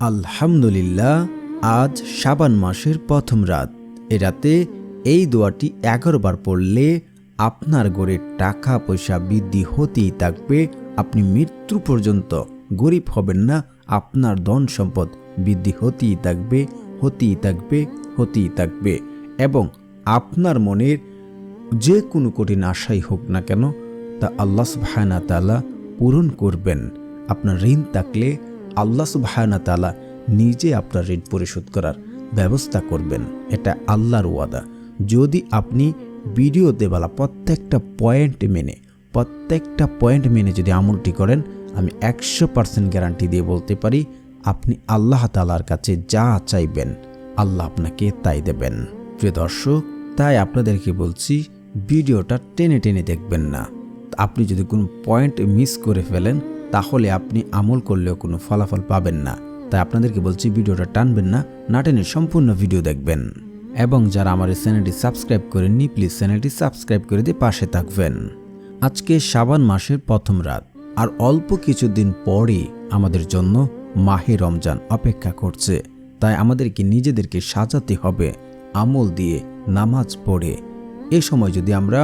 আলহামদুলিল্লাহ, আজ সাবান মাসের প্রথম রাত। এ রাতে এই দোয়াটি এগারো বার পড়লে আপনার গড়ে টাকা পয়সা বৃদ্ধি হতেই থাকবে। আপনি মৃত্যু পর্যন্ত গরিব হবেন না, আপনার ধন সম্পদ বৃদ্ধি হতেই থাকবে হতেই থাকবে হতেই থাকবে। এবং আপনার মনের যে কোনো কঠিন আশাই হোক না কেন, তা আল্লাহ সুবহানা তালা পূরণ করবেন। আপনার ঋণ থাকলে আল্লাহ সুবহানা তালা নিজে আপনার ঋণ পরিশোধ করার ব্যবস্থা করবেন। এটা আল্লাহর ওয়াদা। যদি আপনি ভিডিওতে বলা প্রত্যেকটা পয়েন্ট মেনে, প্রত্যেকটা পয়েন্ট মেনে যদি আমলটি করেন, আমি একশো পার্সেন্ট গ্যারান্টি দিয়ে বলতে পারি, আপনি আল্লাহ তালার কাছে যা চাইবেন, আল্লাহ আপনাকে তাই দেবেন। প্রিয় দর্শক, তাই আপনাদেরকে বলছি ভিডিওটা টেনে টেনে দেখবেন না। আপনি যদি কোনো পয়েন্ট মিস করে ফেলেন তাহলে আপনি আমল করলেও কোনো ফলাফল পাবেন না। তাই আপনাদেরকে বলছি ভিডিওটা টানবেন না না টেনে সম্পূর্ণ ভিডিও দেখবেন। এবং যারা আমার এই চ্যানেলটি সাবস্ক্রাইব করেননি, প্লিজ চ্যানেলটি সাবস্ক্রাইব করে দিয়ে পাশে থাকবেন। আজকে শাবান মাসের প্রথম রাত, আর অল্প কিছুদিন পরে আমাদের জন্য মাহে রমজান অপেক্ষা করছে। তাই আমাদেরকে নিজেদেরকে সাজাতে হবে, আমল দিয়ে নামাজ পড়ে। এ সময় যদি আমরা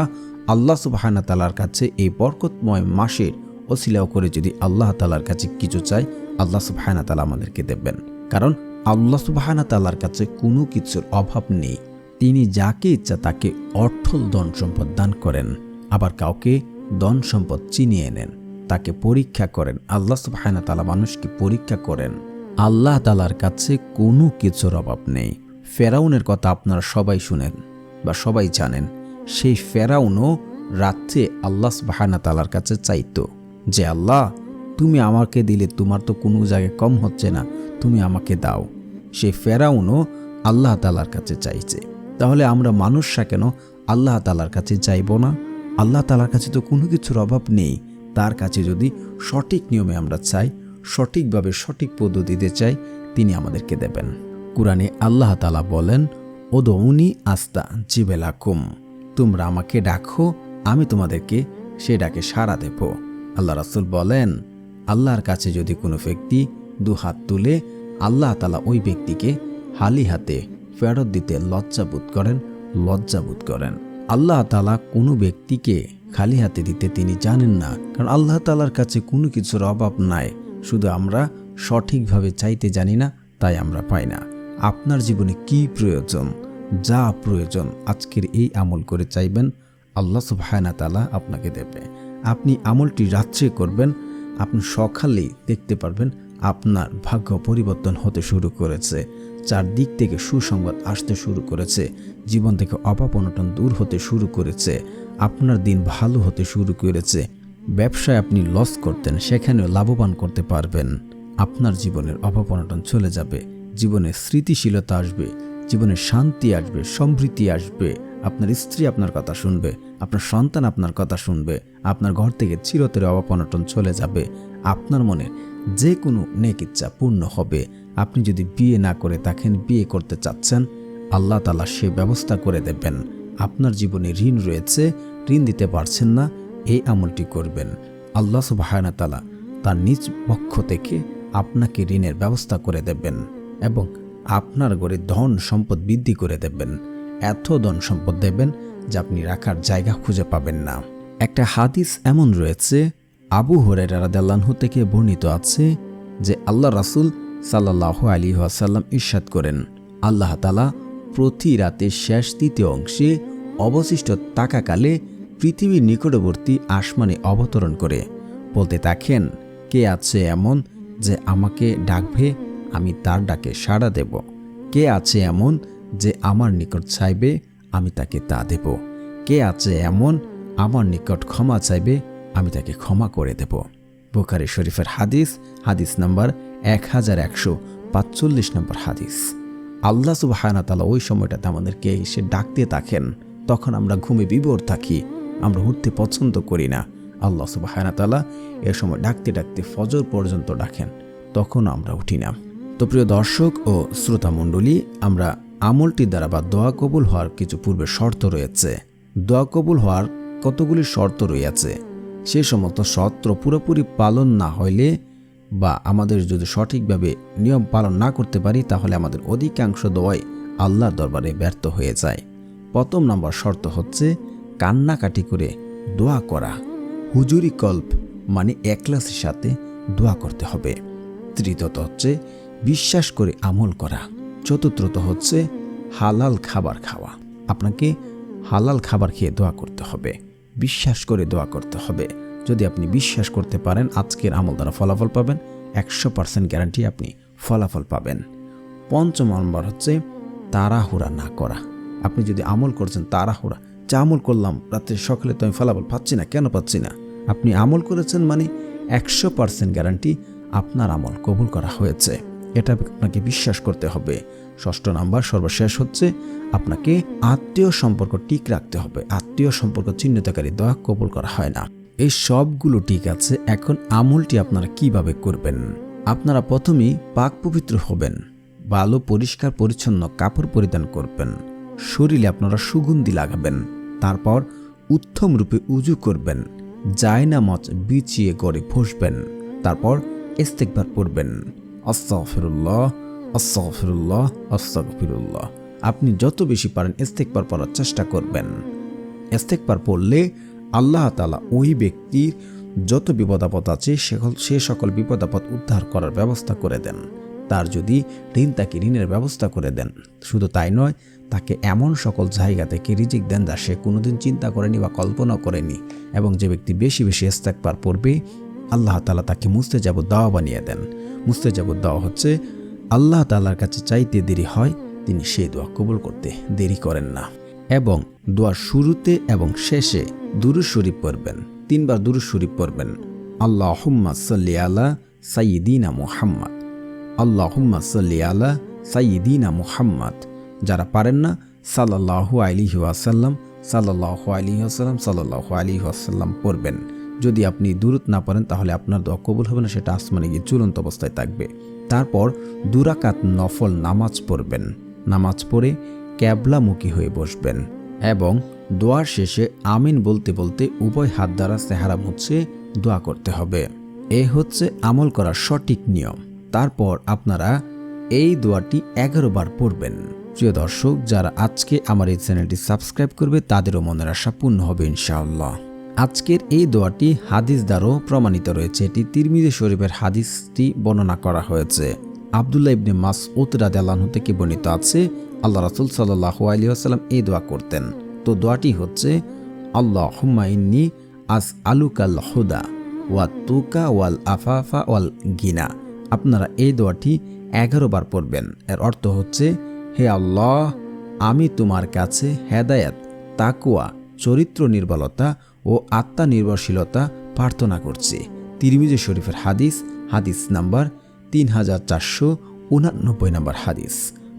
আল্লাহ সুবাহানা তালার কাছে এই বরকতময় মাসের ওসিলাও করে যদি আল্লাহ তালার কাছে কিছু চাই, আল্লাহ সুবাহানা তালা আমাদেরকে দেবেন। কারণ আল্লাহ সুবাহানা তালার কাছে কোনো কিছুর অভাব নেই। তিনি যাকে ইচ্ছা তাকে অর্থল ধন সম্পদ দান করেন। আবার কাউকে ধন সম্পদ চিনিয়ে নেন। তাকে পরীক্ষা করেন। আল্লাহ সুবাহানা তালা মানুষকে পরীক্ষা করেন। আল্লাহ তালার কাছে কোনো কিছুর অভাব নেই। ফেরাউনের কথা আপনারা সবাই শুনেন বা সবাই জানেন। সেই ফেরাউনও রাত্রে আল্লাহ সুবাহানা তালার কাছে চাইতো। যে আল্লাহ, তুমি আমাকে দিলে, তোমার তো কোনো জায়গায় কম হচ্ছে না, তুমি আমাকে দাও। সে ফেরাউনও আল্লাহ তালার কাছে চাইছে। তাহলে আমরা মানুষরা কেন আল্লাহ তালার কাছে চাইব না? আল্লাহ তালার কাছে তো কোনো কিছুর অভাব নেই। তার কাছে যদি সঠিক নিয়মে আমরা চাই, সঠিকভাবে সঠিক পদ্ধতিতে চাই, তিনি আমাদেরকে দেবেন। কোরআনে আল্লাহ তালা বলেন ওদৌনি আস্তা জিবেলাকুম। তোমরা আমাকে ডাকো, আমি তোমাদেরকে সে ডাকে সাড়া দেব। আল্লাহ রাসুল বলেন, আল্লাহর কাছে যদি কোনো ব্যক্তি দু হাত তুলে, আল্লাহ তালা ওই ব্যক্তিকে হালি হাতে ফেরত দিতে লজ্জাবোধ করেন লজ্জাবোধ করেন। আল্লাহ তালা কোনো ব্যক্তিকে খালি হাতে দিতে তিনি জানেন না, কারণ আল্লাহ তালার কাছে কোনো কিছুর অভাব নাই। শুধু আমরা সঠিকভাবে চাইতে জানি না, তাই আমরা পাই না। আপনার জীবনে কি প্রয়োজন? যা প্রয়োজন, আজকের এই আমল করে চাইবেন, আল্লাহ সুবহানা তালা আপনাকে দেবে। আপনি আমলটি রাত্রে করবেন, আপনি সকালেই দেখতে পারবেন আপনার ভাগ্য পরিবর্তন হতে শুরু করেছে। চারদিক থেকে সুসংবাদ আসতে শুরু করেছে, জীবন থেকে অভাব অনটন দূর হতে শুরু করেছে, আপনার দিন ভালো হতে শুরু করেছে। ব্যবসায় আপনি লস করতেন, সেখানেও লাভবান করতে পারবেন। আপনার জীবনের অভাব অনটন চলে যাবে, জীবনে স্মৃতিশীলতা আসবে জীবনে শান্তি আসবে, সমৃদ্ধি আসবে। আপনার স্ত্রী আপনার কথা শুনবে, আপনার সন্তান আপনার কথা শুনবে, আপনার ঘর থেকে চিরতরে অভাব অনটন চলে যাবে। আপনার মনে যে কোনো নেক ইচ্ছা পূর্ণ হবে। আপনি যদি বিয়ে না করে থাকেন, বিয়ে করতে চাচ্ছেন, আল্লাহ তালা সে ব্যবস্থা করে দেবেন। আপনার জীবনে ঋণ রয়েছে, ঋণ দিতে পারছেন না, এই আমলটি করবেন। আল্লাহ সুবাহানা তালা তার নিজ পক্ষ থেকে আপনাকে ঋণের ব্যবস্থা করে দেবেন এবং আপনার গড়ে ধন সম্পদ বৃদ্ধি করে দেবেন। এত ধন সম্পদ দেবেন যা আপনি রাখার জায়গা খুঁজে পাবেন না। একটা হাদিস এমন রয়েছে, আবু হরের রাদাল্লাহু থেকে বর্ণিত আছে যে আল্লাহ রাসুল সাল্লাহ আলী আসাল্লাম ইরশাদ করেন, আল্লাহ তালা প্রতি রাতে শেষ তৃতীয় অংশে অবশিষ্ট তাকাকালে পৃথিবীর নিকটবর্তী আসমানে অবতরণ করে। বলতে থাকেন, কে আছে এমন যে আমাকে ডাকবে আমি তার ডাকে সাড়া দেব। কে আছে এমন যে আমার নিকট চাইবে, আমি তাকে তা দেব। কে আছে এমন আমার নিকট ক্ষমা চাইবে, আমি তাকে ক্ষমা করে দেব। বুখারি শরীফের হাদিস হাদিস নাম্বার এক হাজার একশো পাঁচচল্লিশ নম্বর হাদিস। আল্লাহ সুবাহানা তালা ওই সময়টাতে আমাদেরকে এসে ডাকতে থাকেন। তখন আমরা ঘুমে বিবর থাকি, আমরা উঠতে পছন্দ করি না। আল্লাহ সুবাহানা তালা এ সময় ডাকতে ডাকতে ফজর পর্যন্ত ডাকেন, তখন আমরা উঠি না। তো প্রিয় দর্শক ও শ্রোতা মণ্ডলী, আমরা আমলটি দ্বারা বা দোয়া কবুল হওয়ার কিছু পূর্বে শর্ত রয়েছে। দোয়া কবুল হওয়ার কতগুলি শর্ত রয়েছে? সে সমস্ত শর্ত পুরোপুরি পালন না হইলে বা আমাদের যদি সঠিকভাবে নিয়ম পালন না করতে পারি, তাহলে আমাদের অধিকাংশ দোয়াই আল্লাহর দরবারে ব্যর্থ হয়ে যায়। প্রথম নম্বর শর্ত হচ্ছে কান্নাকাটি করে দোয়া করা। হুজুরি কল্প মানে একলাসের সাথে দোয়া করতে হবে। তৃতীয়ত হচ্ছে বিশ্বাস করে আমল করা। চতুর্থত হচ্ছে হালাল খাবার খাওয়া। আপনাকে হালাল খাবার খেয়ে দোয়া করতে হবে। বিশ্বাস করে দোয়া করতে হবে। যদি আপনি বিশ্বাস করতে পারেন, আজকের আমল দ্বারা ফলাফল পাবেন। একশো পার্সেন্ট গ্যারান্টি আপনি ফলাফল পাবেন। পঞ্চম নম্বর হচ্ছে তাড়াহুড়া না করা। আপনি যদি আমল করছেন তাড়াহুড়া, যা আমল করলাম, রাত্রে সকালে তো আমি ফলাফল পাচ্ছি না, কেন পাচ্ছি না? আপনি আমল করেছেন মানে একশো পার্সেন্ট গ্যারান্টি আপনার আমল কবুল করা হয়েছে। এটা আপনাকে বিশ্বাস করতে হবে। ষষ্ঠ নাম্বার সর্বশেষ হচ্ছে আপনাকে আত্মীয় সম্পর্ক ঠিক রাখতে হবে। আত্মীয় সম্পর্ক চিহ্নিতকারী দয়া কবুল করা হয় না। এই সবগুলো ঠিক আছে, এখন আমলটি আপনারা কীভাবে করবেন? আপনারা প্রথমেই পাক পবিত্র হবেন, ভালো, পরিষ্কার, পরিচ্ছন্ন কাপড় পরিধান করবেন, শরীরে আপনারা সুগন্ধি লাগাবেন, তারপর উত্তম রূপে উজু করবেন জায়নামচ বিছিয়ে গড়ে ফসবেন তারপর ইস্তেকবার পড়বেন। আস্তাগফিরুল্লাহ আস্তাগফিরুল্লাহ আস্তাগফিরুল্লাহ। আপনি যত বেশি পারেন ইস্তেকবার পড়ার চেষ্টা করবেন। ইস্তেকবার পড়লে আল্লাহ তালা ওই ব্যক্তির যত বিপদাপদ আছে, সে সকল বিপদাপদ উদ্ধার করার ব্যবস্থা করে দেন। তার যদি ঋণ, তাকে ঋণের ব্যবস্থা করে দেন। শুধু তাই নয়, তাকে এমন সকল জায়গা থেকে রিজিক দেন যা সে কোনোদিন চিন্তা করেনি বা কল্পনা করেনি। এবং যে ব্যক্তি বেশি বেশি ইস্তেকবার পড়বে আল্লাহ তালা তাকে মুস্তে যাব দাওয়া বানিয়ে দেন। মুস্তে যাব দাওয়া হচ্ছে, আল্লাহ তালার কাছে চাইতে দেরি হয়, তিনি সেই দোয়া কবুল করতে দেরি করেন না। এবং দোয়ার শুরুতে এবং শেষে দুরুজ শরীফ পড়বেন, তিনবার দুরুজ শরীফ পড়বেন। আল্লাহ হুম্মা সাল্লি আলা সাইয়িদিনা মুহাম্মদ। আল্লাহ হুম্মা সাল্লি আলা সাইয়িদিনা মুহাম্মদ। যারা পারেন না সাল্লাহু আলিহি ওয়াসাল্লাম সাল্লাহু আলিহি আসাল্লাম সাল্লাহু আলিহি আসাল্লাম পড়বেন। যদি আপনি দূরত না পারেন তাহলে আপনার দোয়া কবুল হবে না, সেটা আসমানে গিয়ে চূড়ান্ত অবস্থায় থাকবে। তারপর দুরাকাত নফল নামাজ পড়বেন। নামাজ পড়ে ক্যাবলামুখী হয়ে বসবেন এবং দোয়ার শেষে আমিন বলতে বলতে উভয় হাত দ্বারা সেহারা মুছে দোয়া করতে হবে। এ হচ্ছে আমল করার সঠিক নিয়ম। তারপর আপনারা এই দোয়াটি এগারো বার পড়বেন। প্রিয় দর্শক, যারা আজকে আমার এই চ্যানেলটি সাবস্ক্রাইব করবে, তাদেরও মনের আশা পূর্ণ হবে ইনশাআল্লাহ। আজকের এই দোয়াটি হাদিস দ্বারাও প্রমাণিত রয়েছে। এটি তিরমিজি শরীফের হাদিসটি বর্ণনা করা হয়েছে। আবদুল্লাহ ইবনে মাসউদ রাদিয়াল্লাহু থেকে বর্ণিত আছে, আল্লাহ রাসূল সাল্লাল্লাহু আলাইহি ওয়াসাল্লাম এই দোয়া করতেন। তো দোয়াটি হচ্ছে, আল্লাহুম্মা ইন্নী আস আলুকাল হুদা ওয়া তুকা ওয়াল আফাফা ওয়াল গিনা। আপনারা এই দোয়াটি এগারো বার পড়বেন। এর অর্থ হচ্ছে, হে আল্লাহ, আমি তোমার কাছে হেদায়াত তাকুয়া চরিত্র নির্বলতা ও আত্মা নির্ভরশীলতা প্রার্থনা করছি। তিরমিজে শরীফের হাদিস হাদিস নাম্বার তিন হাজার চারশো উনানব্বই নম্বর হাদিস।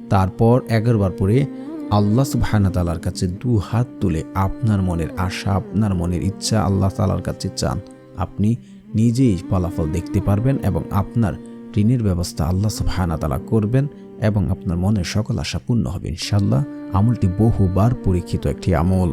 তারপর এগারোবার পরে আল্লাহ সুবাহানা তালার কাছে দু হাত তুলে আপনার মনের আশা, আপনার মনের ইচ্ছা আল্লাহ তালার কাছে চান। আপনি নিজেই ফলাফল দেখতে পারবেন এবং আপনার ঋণের ব্যবস্থা আল্লাহ সুবাহানা তালা করবেন এবং আপনার মনের সকল আশা পূর্ণ হবে ইনশাল্লাহ আমলটি বহুবার পরীক্ষিত একটি আমল।